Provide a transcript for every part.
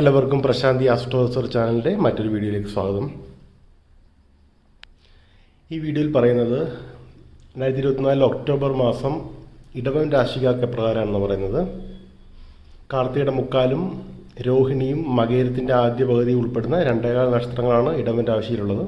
എല്ലാവർക്കും പ്രശാന്തി ആസ്ട്രോസർ ചാനലിന്റെ മറ്റൊരു വീഡിയോയിലേക്ക് സ്വാഗതം. ഈ വീഡിയോയിൽ പറയുന്നത് രണ്ടായിരത്തി ഇരുപത്തിനാല് ഒക്ടോബർ മാസം ഇടവൻ രാശിക്കാർക്ക് എപ്രകാരമാണെന്ന് പറയുന്നത്. കാർത്തികയുടെ മുക്കാലും രോഹിണിയും മകേരത്തിന്റെ ആദ്യ പകുതി ഉൾപ്പെടുന്ന രണ്ടേകാൽ നക്ഷത്രങ്ങളാണ് ഇടവൻ രാശിയിലുള്ളത്.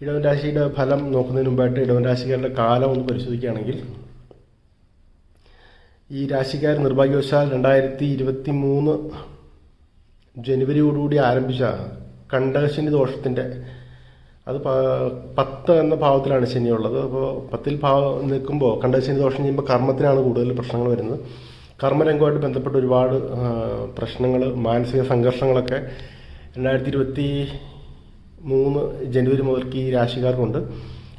ഇടവൻ രാശിയുടെ ഫലം നോക്കുന്നതിന് മുമ്പായിട്ട് ഇടവൻ രാശിക്കാരുടെ കാലം ഒന്ന് പരിശോധിക്കുകയാണെങ്കിൽ ഈ രാശിക്കാർ നിർഭാഗ്യവശാൽ രണ്ടായിരത്തി ഇരുപത്തി മൂന്ന് ജനുവരിയോടുകൂടി ആരംഭിച്ച കണ്ടകശനി ദോഷത്തിന്റെ അത് പത്ത് എന്ന ഭാവത്തിലാണ് ശനിയുള്ളത്. അപ്പോൾ പത്തിൽ ഭാവം നിൽക്കുമ്പോൾ കണ്ടകശനി ദോഷം ചെയ്യുമ്പോൾ കർമ്മത്തിനാണ് കൂടുതൽ പ്രശ്നങ്ങൾ വരുന്നത്. കർമ്മരംഗമായിട്ട് ബന്ധപ്പെട്ട് ഒരുപാട് പ്രശ്നങ്ങൾ മാനസിക സംഘർഷങ്ങളൊക്കെ രണ്ടായിരത്തി ഇരുപത്തി മൂന്ന് ജനുവരി മുതൽക്ക് ഈ രാശിക്കാർക്കുണ്ട്.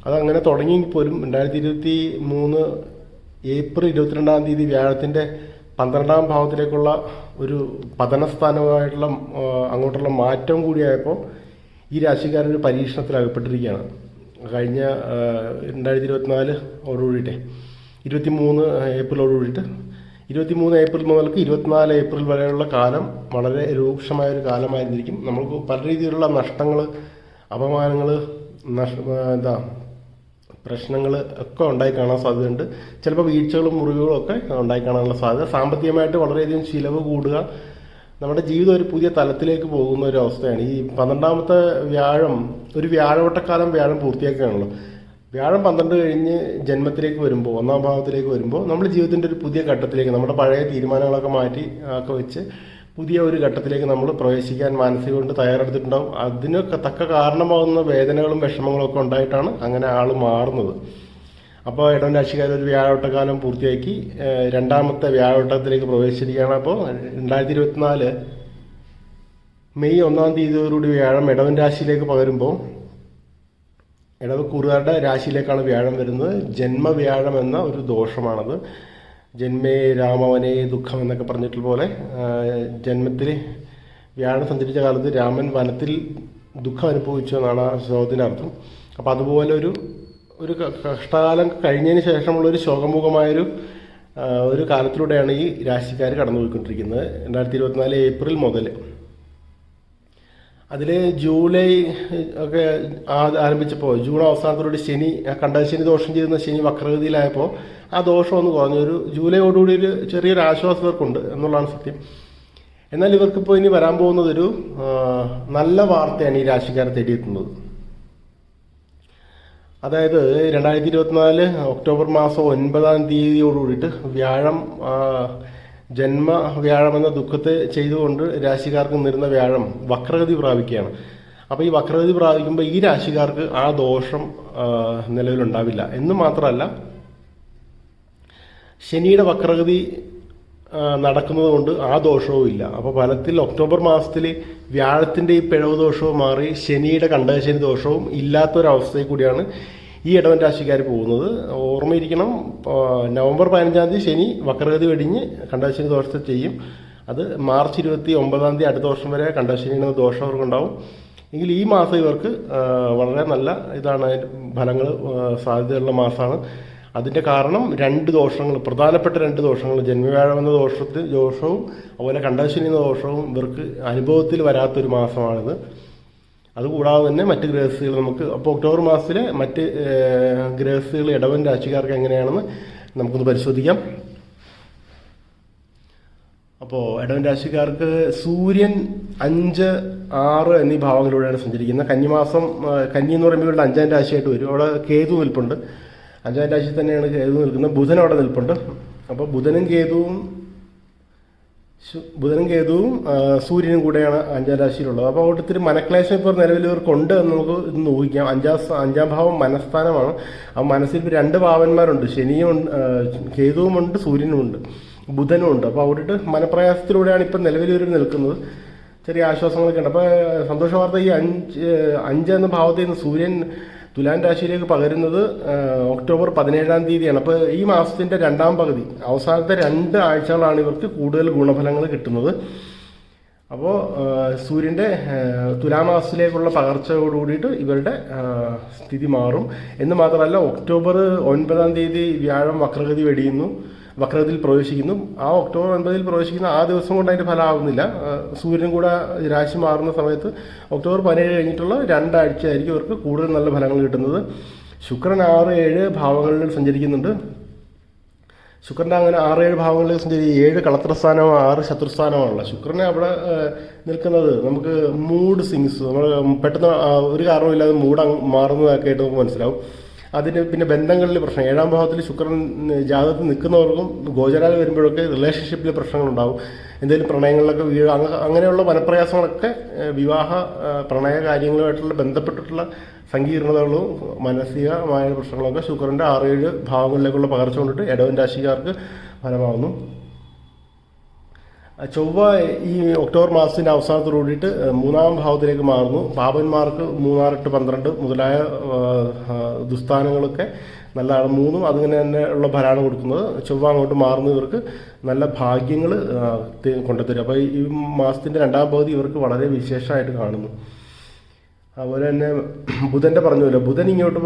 അതങ്ങനെ തുടങ്ങിയെങ്കിൽ പോലും രണ്ടായിരത്തി ഇരുപത്തി മൂന്ന് ഏപ്രിൽ ഇരുപത്തിരണ്ടാം തീയതി വ്യാഴത്തിന്റെ പന്ത്രണ്ടാം ഭാവത്തിലേക്കുള്ള ഒരു പതനസ്ഥാനമായിട്ടുള്ള അങ്ങോട്ടുള്ള മാറ്റം കൂടിയായപ്പോൾ ഈ രാശിക്കാരൊരു പരീക്ഷണത്തിൽ അകപ്പെട്ടിരിക്കുകയാണ്. കഴിഞ്ഞ രണ്ടായിരത്തി ഇരുപത്തിനാല് ഓടുകൂടിയിട്ടെ ഇരുപത്തി മൂന്ന് ഏപ്രിലോട് കൂടിയിട്ട് ഇരുപത്തി മൂന്ന് ഏപ്രിൽ മുതൽക്ക് ഇരുപത്തിനാല് ഏപ്രിൽ വരെയുള്ള കാലം വളരെ രൂക്ഷമായ ഒരു കാലമായിരുന്നിരിക്കും. നമുക്ക് പല രീതിയിലുള്ള നഷ്ടങ്ങൾ അപമാനങ്ങൾ നഷ എന്താ പ്രശ്നങ്ങൾ ഒക്കെ ഉണ്ടായി കാണാൻ സാധ്യതയുണ്ട്. ചിലപ്പോൾ വീഴ്ചകളും മുറിവുകളും ഒക്കെ ഉണ്ടായി കാണാനുള്ള സാധ്യത. സാമ്പത്തികമായിട്ട് വളരെയധികം ചിലവ് കൂടുക. നമ്മുടെ ജീവിതം ഒരു പുതിയ തലത്തിലേക്ക് പോകുന്ന ഒരു അവസ്ഥയാണ്. ഈ പന്ത്രണ്ടാമത്തെ വ്യാഴം ഒരു വ്യാഴവട്ടക്കാലം വ്യാഴം പൂർത്തിയാക്കുകയാണല്ലോ. വ്യാഴം പന്ത്രണ്ട് കഴിഞ്ഞ് ജന്മത്തിലേക്ക് വരുമ്പോൾ ഒന്നാം ഭാവത്തിലേക്ക് വരുമ്പോൾ നമ്മുടെ ജീവിതത്തിന്റെ ഒരു പുതിയ ഘട്ടത്തിലേക്ക് നമ്മുടെ പഴയ തീരുമാനങ്ങളൊക്കെ മാറ്റി ഒക്കെ വെച്ച് പുതിയ ഒരു ഘട്ടത്തിലേക്ക് നമ്മൾ പ്രവേശിക്കാൻ മാനസിക കൊണ്ട് തയ്യാറെടുത്തിട്ടുണ്ടാവും. അതിനൊക്കെ തക്ക കാരണമാകുന്ന വേദനകളും വിഷമങ്ങളും ഒക്കെ ഉണ്ടായിട്ടാണ് അങ്ങനെ ആൾ മാറുന്നത്. അപ്പോൾ ഇടവൻ രാശിക്കാർ ഒരു വ്യാഴവട്ടക്കാലം പൂർത്തിയാക്കി രണ്ടാമത്തെ വ്യാഴവട്ടത്തിലേക്ക് പ്രവേശിച്ചിരിക്കുകയാണ്. അപ്പോൾ രണ്ടായിരത്തി ഇരുപത്തിനാല് മെയ് ഒന്നാം തീയതിയോടുകൂടി വ്യാഴം ഇടവൻ രാശിയിലേക്ക് പകരുമ്പോൾ ഇടവക്കൂറുകാരുടെ രാശിയിലേക്കാണ് വ്യാഴം വരുന്നത്. ജന്മവ്യാഴം എന്ന ഒരു ദോഷമാണത്. ജന്മേ രാമവനെ ദുഃഖം എന്നൊക്കെ പറഞ്ഞിട്ടുള്ള പോലെ ജന്മത്തിൽ വ്യാഴം സഞ്ചരിച്ച കാലത്ത് രാമൻ വനത്തിൽ ദുഃഖം അനുഭവിച്ചു എന്നാണ് ആ ശ്ലോകത്തിനർത്ഥം. അപ്പോൾ അതുപോലെ ഒരു ഒരു കഷ്ടകാലം കഴിഞ്ഞതിന് ശേഷമുള്ള ഒരു ശോകമുഖമായൊരു ഒരു കാലത്തിലൂടെയാണ് ഈ രാശിക്കാർ കടന്നുപോയിക്കൊണ്ടിരിക്കുന്നത്. രണ്ടായിരത്തി ഇരുപത്തിനാല് ഏപ്രിൽ മുതൽ അതിൽ ജൂലൈ ഒക്കെ ആരംഭിച്ചപ്പോൾ ജൂൺ അവസാനത്തോടുകൂടി ശനി കണ്ട ശനി ദോഷം ചെയ്യുന്ന ശനി വക്രഗതിയിലായപ്പോൾ ആ ദോഷം ഒന്ന് കുറഞ്ഞു. ഒരു ജൂലൈയോടുകൂടി ഒരു ചെറിയൊരു ആശ്വാസം ഇവർക്കുണ്ട് എന്നുള്ളതാണ് സത്യം. എന്നാൽ ഇവർക്കിപ്പോൾ ഇനി വരാൻ പോകുന്നതൊരു നല്ല വാർത്തയാണ് ഈ രാശിക്കാരെ തേടിയെത്തുന്നത്. അതായത് രണ്ടായിരത്തി ഇരുപത്തിനാല് ഒക്ടോബർ മാസം ഒൻപതാം തീയതിയോടുകൂടിയിട്ട് വ്യാഴം ജന്മ വ്യാഴം എന്ന ദുഃഖത്തെ ചെയ്തുകൊണ്ട് രാശിക്കാർക്ക് നിന്നിരുന്ന വ്യാഴം വക്രഗതി പ്രാപിക്കുകയാണ്. അപ്പോൾ ഈ വക്രഗതി പ്രാപിക്കുമ്പോൾ ഈ രാശിക്കാർക്ക് ആ ദോഷം നിലവിലുണ്ടാവില്ല. എന്ന് മാത്രമല്ല ശനിയുടെ വക്രഗതി നടക്കുന്നതുകൊണ്ട് നടക്കുന്നത് കൊണ്ട് ആ ദോഷവും ഇല്ല. അപ്പോൾ ഫലത്തിൽ ഒക്ടോബർ മാസത്തിൽ വ്യാഴത്തിന്റെ ഈ പിഴവ് ദോഷവും മാറി ശനിയുടെ കണ്ടകശനി ദോഷവും ഇല്ലാത്തൊരവസ്ഥയിൽ കൂടിയാണ് ഈ ഇടവൻ രാശിക്കാർ പോകുന്നത്. ഓർമ്മയിരിക്കണം നവംബർ പതിനഞ്ചാം തീയതി ശനി വക്രഗതി വെടിഞ്ഞ് കണ്ടശനി ദോഷത്തെ ചെയ്യും. അത് മാർച്ച് ഇരുപത്തി ഒമ്പതാം തീയതി അടുത്ത വർഷം വരെ കണ്ടശനി എന്ന ദോഷം അവർക്കുണ്ടാവും. എങ്കിൽ ഈ മാസം ഇവർക്ക് വളരെ നല്ല ഇതാണ് ഫലങ്ങൾ സാധ്യതയുള്ള മാസമാണ്. അതിന്റെ കാരണം രണ്ട് ദോഷങ്ങൾ പ്രധാനപ്പെട്ട രണ്ട് ദോഷങ്ങൾ ജന്മവ്യാഴം എന്ന ദോഷത്തിൽ ദോഷവും അതുപോലെ കണ്ടശനി എന്ന ദോഷവും ഇവർക്ക് അനുഭവത്തിൽ വരാത്തൊരു മാസമാണിത്. അതുകൂടാതെ തന്നെ മറ്റ് ഗ്രഹസ്ഥികൾ നമുക്ക് അപ്പോൾ ഒക്ടോബർ മാസത്തിലെ മറ്റ് ഗ്രഹസ്ഥികൾ ഇടവൻ രാശിക്കാർക്ക് എങ്ങനെയാണെന്ന് നമുക്കൊന്ന് പരിശോധിക്കാം. അപ്പോൾ ഇടവൻ രാശിക്കാർക്ക് സൂര്യൻ അഞ്ച് ആറ് എന്നീ ഭാവങ്ങളിലൂടെയാണ് സഞ്ചരിക്കുന്നത്. കന്നിമാസം മാസം കന്നി എന്ന് പറയുമ്പോൾ ഇവിടെ അഞ്ചാം രാശിയായിട്ട് വരും. അവിടെ കേതു നിൽപ്പുണ്ട്. അഞ്ചാം രാശി തന്നെയാണ് കേതു നിൽക്കുന്നത്. ബുധൻ അവിടെ നിൽപ്പുണ്ട്. അപ്പോൾ ബുധനും കേതുവും ബുധനും കേതുവും സൂര്യനും കൂടെയാണ് അഞ്ചാം രാശിയിലുള്ളത്. അപ്പോൾ അവിടെ ഇത്തിരി മനക്ലേശം ഇപ്പോൾ നിലവിൽ ഇവർക്കുണ്ട് എന്ന് നമുക്ക് ഇന്ന് ഊഹിക്കാം. അഞ്ചാം അഞ്ചാം ഭാവം മനസ്ഥാനമാണ്. ആ മനസ്സിൽ ഇപ്പോൾ രണ്ട് ഭാവന്മാരുണ്ട്. ശനിയും ഉണ്ട് കേതുവുമുണ്ട് സൂര്യനുമുണ്ട് ബുധനുമുണ്ട് അപ്പോൾ അവിടെ മനപ്രയാസത്തിലൂടെയാണ് ഇപ്പം നിലവിൽ ഇവർ നിൽക്കുന്നത്. ചെറിയ ആശ്വാസങ്ങളൊക്കെ ഉണ്ട്. അപ്പോൾ സന്തോഷ വാർത്ത ഈ അഞ്ച് അഞ്ച് എന്ന ഭാവത്തിൽ നിന്ന് സൂര്യൻ തുലാൻ രാശിയിലേക്ക് പകരുന്നത് ഒക്ടോബർ പതിനേഴാം തീയതിയാണ്. അപ്പോൾ ഈ മാസത്തിന്റെ രണ്ടാം പകുതി അവസാനത്തെ രണ്ട് ആഴ്ചകളാണ് ഇവർക്ക് കൂടുതൽ ഗുണഫലങ്ങൾ കിട്ടുന്നത്. അപ്പോൾ സൂര്യന്റെ തുലാമാസത്തിലേക്കുള്ള പകർച്ചയോട് കൂടിയിട്ട് ഇവരുടെ സ്ഥിതി മാറും. എന്ന് മാത്രമല്ല ഒക്ടോബർ ഒൻപതാം തീയതി വ്യാഴം വക്രഗതി വെടിയുന്നു. വക്രത്തിൽ പ്രവേശിക്കുന്നു. ആ ഒക്ടോബർ ഒൻപതിൽ പ്രവേശിക്കുന്ന ആ ദിവസം കൊണ്ട് അതിന്റെ ഫലമാകുന്നില്ല സൂര്യൻ കൂടെ രാശി മാറുന്ന സമയത്ത് ഒക്ടോബർ പതിനേഴ് കഴിഞ്ഞിട്ടുള്ള രണ്ടാഴ്ച അവർക്ക് കൂടുതൽ നല്ല ഫലങ്ങൾ കിട്ടുന്നത്. ശുക്രൻ ആറ് ഏഴ് ഭാവങ്ങളിൽ സഞ്ചരിക്കുന്നുണ്ട്. ശുക്രന്റെ അങ്ങനെ ആറ് ഏഴ് ഭാവങ്ങളിൽ സഞ്ചരി ഏഴ് കളത്രസ്ഥാനവും ആറ് ശത്രുസ്ഥാനമാണല്ലോ ശുക്രനെ അവിടെ നിൽക്കുന്നത് നമുക്ക് മൂഡ് സിങ്സ് നമ്മൾ പെട്ടെന്ന് ഒരു കാരണമില്ലാതെ മൂഡ് മാറുന്നതൊക്കെ ആയിട്ട് നമുക്ക് മനസ്സിലാവും. അതിന് പിന്നെ ബന്ധങ്ങളിൽ പ്രശ്നം. ഏഴാം ഭാവത്തിൽ ശുക്രൻ ജാതകത്തിൽ നിൽക്കുന്നവർക്കും ഗോചരാൽ വരുമ്പോഴൊക്കെ റിലേഷൻഷിപ്പിൽ പ്രശ്നങ്ങളുണ്ടാവും. എന്തെങ്കിലും പ്രണയങ്ങളിലൊക്കെ വീഴ അങ്ങനെയുള്ള മനപ്രയാസങ്ങളൊക്കെ വിവാഹ പ്രണയ കാര്യങ്ങളുമായിട്ടുള്ള ബന്ധപ്പെട്ടിട്ടുള്ള സങ്കീർണതകളും മാനസികമായ പ്രശ്നങ്ങളൊക്കെ ശുക്രന്റെ ആറേഴ് ഭാവങ്ങളിലേക്കുള്ള പകർച്ച കൊണ്ടിട്ട് ഇടവൻ രാശിക്കാർക്ക് ഫലമാകുന്നു ചൊവ്വ ഈ ഒക്ടോബർ മാസത്തിന്റെ അവസാനത്തോടുകൂടിയിട്ട് മൂന്നാം ഭാവത്തിലേക്ക് മാറുന്നു. പാപന്മാർക്ക് മൂന്നാറെട്ട് പന്ത്രണ്ട് മുതലായ ദുസ്ഥാനങ്ങളൊക്കെ നല്ലതാണ്. മൂന്നും അതിങ്ങനെ തന്നെ ഉള്ള ഫലമാണ് കൊടുക്കുന്നത്. ചൊവ്വ അങ്ങോട്ട് മാറുന്നവർക്ക് നല്ല ഭാഗ്യങ്ങൾ കൊണ്ടുത്തരും അപ്പോൾ ഈ മാസത്തിന്റെ രണ്ടാം പകുതി ഇവർക്ക് വളരെ വിശേഷമായിട്ട് കാണുന്നു. അതുപോലെ തന്നെ ബുധന്റെ പറഞ്ഞല്ലോ ബുധൻ ഇങ്ങോട്ട്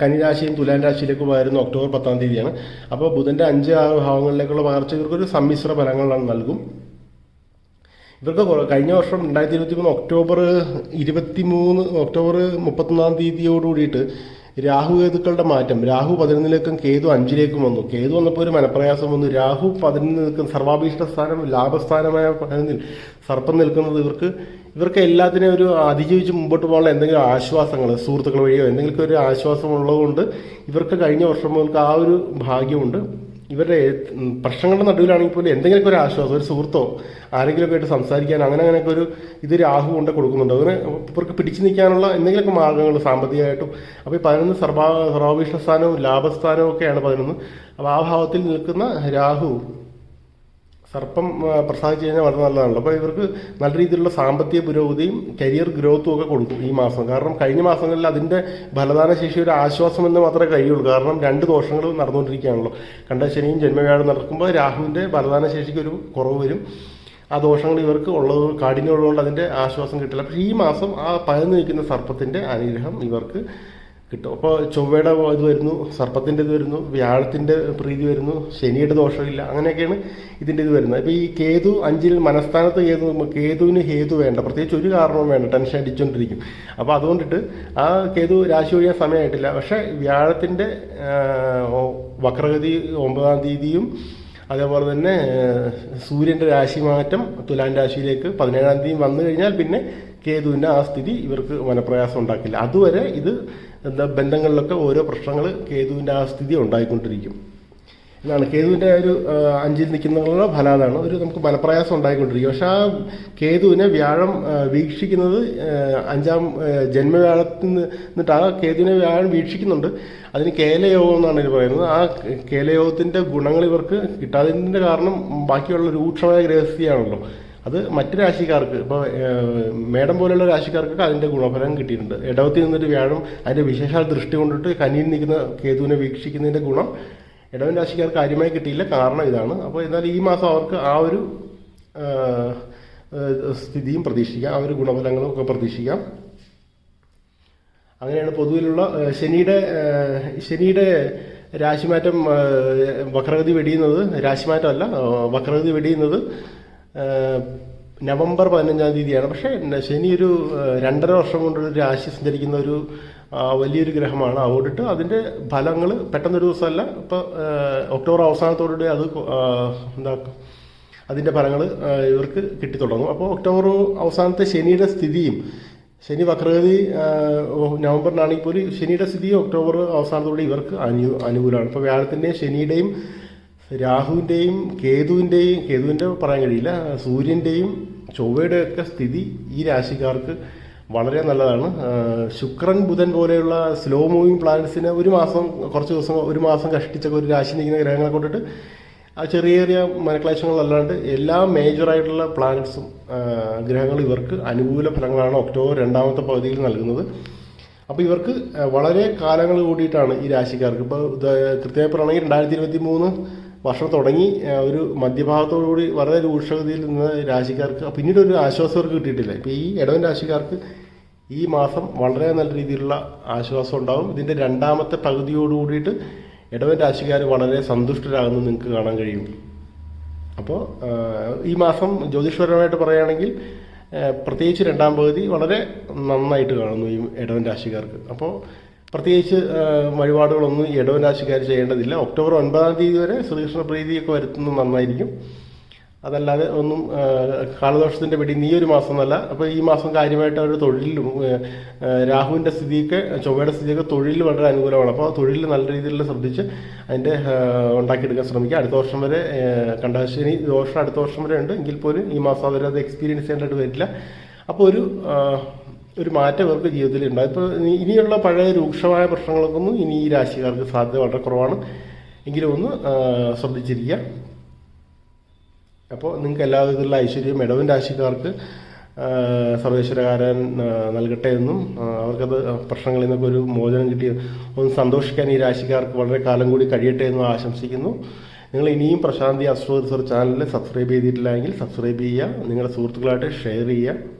കന്നിരാശിയും തുലാൻ രാശിയിലേക്ക് പോയിരുന്നു ഒക്ടോബർ പത്താം തീയതിയാണ്. അപ്പോൾ ബുധന്റെ അഞ്ച് ആറ് ഭാവങ്ങളിലേക്കുള്ള പകർച്ച ഇവർക്കൊരു സമ്മിശ്ര ഫലങ്ങളാണ് നൽകും. ഇവർക്ക് കഴിഞ്ഞ വർഷം രണ്ടായിരത്തി ഇരുപത്തി മൂന്ന് ഒക്ടോബർ ഇരുപത്തി മൂന്ന് ഒക്ടോബർ മുപ്പത്തൊന്നാം തീയതിയോട് കൂടിയിട്ട് രാഹു കേതുക്കളുടെ മാറ്റം. രാഹു പതിനൊന്നിലേക്കും കേതു അഞ്ചിലേക്കും വന്നു. കേതു വന്നപ്പോൾ ഒരു മനപ്രയാസം വന്നു. രാഹു പതിനൊന്ന് നിൽക്കുന്ന സർവാഭീഷ്ട സ്ഥാനം ലാഭസ്ഥാനമായ പതിനൊന്നിൽ സർപ്പം നിൽക്കുന്നത് ഇവർക്ക് ഇവർക്ക് എല്ലാത്തിനെയും ഒരു അതിജീവിച്ച് മുമ്പോട്ട് പോകാനുള്ള എന്തെങ്കിലും ആശ്വാസങ്ങൾ സുഹൃത്തുക്കൾ വഴിയോ എന്തെങ്കിലും ഒരു ആശ്വാസം ഉള്ളതുകൊണ്ട് ഇവർക്ക് കഴിഞ്ഞ വർഷം മുതൽക്ക് ആ ഒരു ഭാഗ്യമുണ്ട്. ഇവരുടെ പ്രശ്നങ്ങളുടെ നടുവിലാണെങ്കിൽ പോലും എന്തെങ്കിലുമൊക്കെ ഒരു ആശ്വാസം ഒരു സുഹൃത്തോ ആരെങ്കിലുമൊക്കെ ആയിട്ട് സംസാരിക്കാൻ അങ്ങനെ അങ്ങനെയൊക്കെ ഒരു ഇത് രാഹു കൊണ്ട് കൊടുക്കുന്നുണ്ട്. അങ്ങനെ ഇവർക്ക് പിടിച്ചു നിൽക്കാനുള്ള എന്തെങ്കിലുമൊക്കെ മാർഗങ്ങൾ സാമ്പത്തികമായിട്ടും അപ്പോൾ ഈ പതിനൊന്ന് സർവാ സർവാഭീഷ്ട സ്ഥാനവും ലാഭസ്ഥാനവും ഒക്കെയാണ് പതിനൊന്ന്. അപ്പോൾ ആ ഭാവത്തിൽ നിൽക്കുന്ന രാഹു സർപ്പം പ്രസാദിച്ചു കഴിഞ്ഞാൽ വളരെ നല്ലതാണല്ലോ അപ്പോൾ ഇവർക്ക് നല്ല രീതിയിലുള്ള സാമ്പത്തിക പുരോഗതിയും കരിയർ ഗ്രോത്തും ഒക്കെ കൊടുക്കും ഈ മാസം. കാരണം കഴിഞ്ഞ മാസങ്ങളിൽ അതിന്റെ ഫലദാന ശേഷി ഒരു ആശ്വാസം എന്ന് മാത്രമേ കഴിയുള്ളൂ. കാരണം രണ്ട് ദോഷങ്ങൾ നടന്നുകൊണ്ടിരിക്കുകയാണല്ലോ. കണ്ട ശനിയും ജന്മവ്യാഴം നടക്കുമ്പോൾ രാഹുവിന്റെ ഫലദാന ശേഷിക്ക് ഒരു കുറവ് വരും. ആ ദോഷങ്ങൾ ഇവർക്ക് ഉള്ളത് കാഠിന്യമുള്ളതുകൊണ്ട് അതിന്റെ ആശ്വാസം കിട്ടില്ല. പക്ഷേ ഈ മാസം ആ പഴന്നു നിൽക്കുന്ന സർപ്പത്തിന്റെ അനുഗ്രഹം ഇവർക്ക് കിട്ടും. അപ്പോൾ ചൊവ്വയുടെ ഇത് വരുന്നു സർപ്പത്തിന്റെ ഇത് വരുന്നു വ്യാഴത്തിന്റെ പ്രീതി വരുന്നു ശനിയുടെ ദോഷമില്ല അങ്ങനെയൊക്കെയാണ് ഇതിന്റെ ഇത് വരുന്നത്. അപ്പോൾ ഈ കേതു അഞ്ചിൽ മനസ്ഥാനത്ത് കേതു കേതുവിന് ഹേതു വേണ്ട പ്രത്യേകിച്ച് ഒരു കാരണവും വേണ്ട ടെൻഷൻ അടിച്ചുകൊണ്ടിരിക്കും അപ്പോൾ അതുകൊണ്ടിട്ട് ആ കേതു രാശി ഒഴിയാൻ സമയമായിട്ടില്ല. പക്ഷേ വ്യാഴത്തിന്റെ വക്രഗതി ഒമ്പതാം തീയതിയും അതേപോലെ തന്നെ സൂര്യന്റെ രാശി മാറ്റം തുലാൻ രാശിയിലേക്ക് പതിനേഴാം തീയതി വന്നു കഴിഞ്ഞാൽ പിന്നെ കേതുവിന്റെ ആ സ്ഥിതി ഇവർക്ക് മനപ്രയാസം ഉണ്ടാക്കില്ല. അതുവരെ ഇത് എന്താ ബന്ധങ്ങളിലൊക്കെ ഓരോ പ്രശ്നങ്ങൾ കേതുവിന്റെ ആ സ്ഥിതി ഉണ്ടായിക്കൊണ്ടിരിക്കും. എന്നാണ് കേതുവിന്റെ ഒരു അഞ്ചിൽ നിൽക്കുന്നതിനുള്ള ഫലം അതാണ് ഒരു നമുക്ക് ബലപ്രയാസം ഉണ്ടായിക്കൊണ്ടിരിക്കും. പക്ഷെ ആ കേതുവിനെ വ്യാഴം വീക്ഷിക്കുന്നത് അഞ്ചാം ജന്മവ്യാഴത്തിൽ നിന്നിട്ട് ആ കേതുവിനെ വ്യാഴം വീക്ഷിക്കുന്നുണ്ട്. അതിന് കേലയോഗം എന്നാണ് ഇത് പറയുന്നത്. ആ കേലയോഗത്തിന്റെ ഗുണങ്ങൾ ഇവർക്ക് കിട്ടാതിന്റെ കാരണം ബാക്കിയുള്ള രൂക്ഷമായ ഗ്രഹസ്ഥിയാണല്ലോ അത് മറ്റു രാശിക്കാർക്ക് ഇപ്പോൾ മേടം പോലെയുള്ള രാശിക്കാർക്കൊക്കെ അതിന്റെ ഗുണഫലം കിട്ടിയിട്ടുണ്ട്. ഇടവത്തിൽ നിന്നിട്ട് വ്യാഴം അതിന്റെ വിശേഷാൽ ദൃഷ്ടി കൊണ്ടിട്ട് കനിയിൽ നിൽക്കുന്ന കേതുവിനെ വീക്ഷിക്കുന്നതിന്റെ ഗുണം ഇടവൻ രാശിക്കാർക്ക് കാര്യമായി കിട്ടിയില്ല. കാരണം ഇതാണ്. അപ്പോൾ എന്നാൽ ഈ മാസം അവർക്ക് ആ ഒരു സ്ഥിതിയും പ്രതീക്ഷിക്കാം. ആ ഒരു ഗുണഫലങ്ങളും ഒക്കെ പ്രതീക്ഷിക്കാം. അങ്ങനെയാണ് പൊതുവിലുള്ള ശനിയുടെ ശനിയുടെ രാശിമാറ്റം വക്രഗതി വെടിയുന്നത് രാശിമാറ്റമല്ല വക്രഗതി വെടിയുന്നത് നവംബർ പതിനഞ്ചാം തീയതിയാണ്. പക്ഷേ ശനി ഒരു രണ്ടര വർഷം കൊണ്ടൊരു രാശി സഞ്ചരിക്കുന്ന ഒരു വലിയൊരു ഗ്രഹമാണ്. അതുകൊണ്ടിട്ട് അതിന്റെ ഫലങ്ങൾ പെട്ടെന്നൊരു ദിവസമല്ല ഇപ്പോൾ ഒക്ടോബർ അവസാനത്തോടുകൂടി അത് എന്താ അതിന്റെ ഫലങ്ങൾ ഇവർക്ക് കിട്ടിത്തുടങ്ങും. അപ്പോൾ ഒക്ടോബർ അവസാനത്തെ ശനിയുടെ സ്ഥിതിയും ശനി വക്രഗതി നവംബറിനാണെങ്കിൽ പോലും ശനിയുടെ സ്ഥിതി ഒക്ടോബർ അവസാനത്തോടെ ഇവർക്ക് അനു അനുകൂലമാണ്. ഇപ്പോൾ വ്യാഴത്തിന്റെയും ശനിയുടെയും രാഹുവിന്റെയും കേതുവിന്റെയും കേതുവിന്റെ പറയാൻ കഴിയില്ല സൂര്യന്റെയും ചൊവ്വയുടെയൊക്കെ സ്ഥിതി ഈ രാശിക്കാർക്ക് വളരെ നല്ലതാണ്. ശുക്രൻ ബുധൻ പോലെയുള്ള സ്ലോ മൂവിങ് പ്ലാനറ്റ്സിനെ ഒരു മാസം കുറച്ച് ദിവസം ഒരു മാസം കഷ്ടിച്ചൊക്കെ ഒരു രാശി നിൽക്കുന്ന ഗ്രഹങ്ങളെ കൊണ്ടിട്ട് ആ ചെറിയ ചെറിയ മനക്ലേശങ്ങളല്ലാണ്ട് എല്ലാ മേജറായിട്ടുള്ള പ്ലാനറ്റ്സും ഗ്രഹങ്ങളും ഇവർക്ക് അനുകൂല ഫലങ്ങളാണ് ഒക്ടോബർ രണ്ടാമത്തെ പകുതിയിൽ നൽകുന്നത്. അപ്പോൾ ഇവർക്ക് വളരെ കാലങ്ങൾ കൂടിയിട്ടാണ് ഈ രാശിക്കാർക്ക്. ഇപ്പോൾ കൃത്യമായി പറയുകയാണെങ്കിൽ രണ്ടായിരത്തി ഇരുപത്തി മൂന്ന് വർഷം തുടങ്ങി ഒരു മധ്യഭാഗത്തോടുകൂടി വളരെ രൂക്ഷഗതിയിൽ നിന്ന രാശിക്കാർക്ക് പിന്നീട് ഒരു ആശ്വാസം അവർക്ക് കിട്ടിയിട്ടില്ല. ഇപ്പോൾ ഈ ഇടവൻ രാശിക്കാർക്ക് ഈ മാസം വളരെ നല്ല രീതിയിലുള്ള ആശ്വാസം ഉണ്ടാകും ഇതിന്റെ രണ്ടാമത്തെ പകുതിയോട് കൂടിയിട്ട് ഇടവൻ രാശിക്കാർ വളരെ സന്തുഷ്ടരാകുന്നത് നിങ്ങൾക്ക് കാണാൻ കഴിയും. അപ്പോൾ ഈ മാസം ജ്യോതിഷപരമായിട്ട് പറയുകയാണെങ്കിൽ പ്രത്യേകിച്ച് രണ്ടാം പകുതി വളരെ നന്നായിട്ട് കാണുന്നു ഈ ഇടവൻ രാശിക്കാർക്ക്. അപ്പോൾ പ്രത്യേകിച്ച് വഴിപാടുകളൊന്നും ഇടവനാശിക്കാർ ചെയ്യേണ്ടതില്ല. ഒക്ടോബർ ഒൻപതാം തീയതി വരെ ശ്രീകൃഷ്ണ പ്രീതിയൊക്കെ വരുത്തുന്നത് നന്നായിരിക്കും. അതല്ലാതെ ഒന്നും കാലദോഷത്തിന്റെ പിടി നീ ഒരു മാസം എന്നല്ല അപ്പോൾ ഈ മാസം കാര്യമായിട്ട് അവരുടെ തൊഴിലും രാഹുവിന്റെ സ്ഥിതിയൊക്കെ ചൊവ്വയുടെ സ്ഥിതിയൊക്കെ തൊഴിൽ വളരെ അനുകൂലമാണ്. അപ്പോൾ തൊഴിൽ നല്ല രീതിയിൽ ശ്രദ്ധിച്ച് അതിന്റെ ഉണ്ടാക്കിയെടുക്കാൻ ശ്രമിക്കുക. അടുത്ത വർഷം വരെ കണ്ടാശനി ദോഷം അടുത്ത വർഷം വരെ ഉണ്ട്. എങ്കിൽ പോലും ഈ മാസം അവരത് എക്സ്പീരിയൻസ് ചെയ്യേണ്ടതായിട്ട് വരില്ല. അപ്പോൾ ഒരു ഒരു മാറ്റം അവർക്ക് ജീവിതത്തിൽ ഉണ്ടാകും ഇപ്പോൾ ഇനിയുള്ള പഴയ രൂക്ഷമായ പ്രശ്നങ്ങൾക്കൊന്നും ഇനി ഈ രാശിക്കാർക്ക് സാധ്യത വളരെ കുറവാണ്. എങ്കിലും ഒന്ന് ശ്രദ്ധിച്ചിരിക്കുക. അപ്പോൾ നിങ്ങൾക്ക് എല്ലാ വിധത്തിലുള്ള ഐശ്വര്യം ഇടവൻ രാശിക്കാർക്ക് സർവേശ്വരകാരൻ നൽകട്ടെ എന്നും അവർക്കത് പ്രശ്നങ്ങളിൽ നിന്നൊക്കെ ഒരു മോചനം കിട്ടി. ഒന്ന് സന്തോഷിക്കാൻ ഈ രാശിക്കാർക്ക് വളരെ കാലം കൂടി കഴിയട്ടെ എന്നും ആശംസിക്കുന്നു. നിങ്ങൾ ഇനിയും Prashanti astro research channel subscribe ചെയ്തിട്ടില്ല എങ്കിൽ സബ്സ്ക്രൈബ് ചെയ്യുക. നിങ്ങളുടെ സുഹൃത്തുക്കളായിട്ട് ഷെയർ ചെയ്യുക.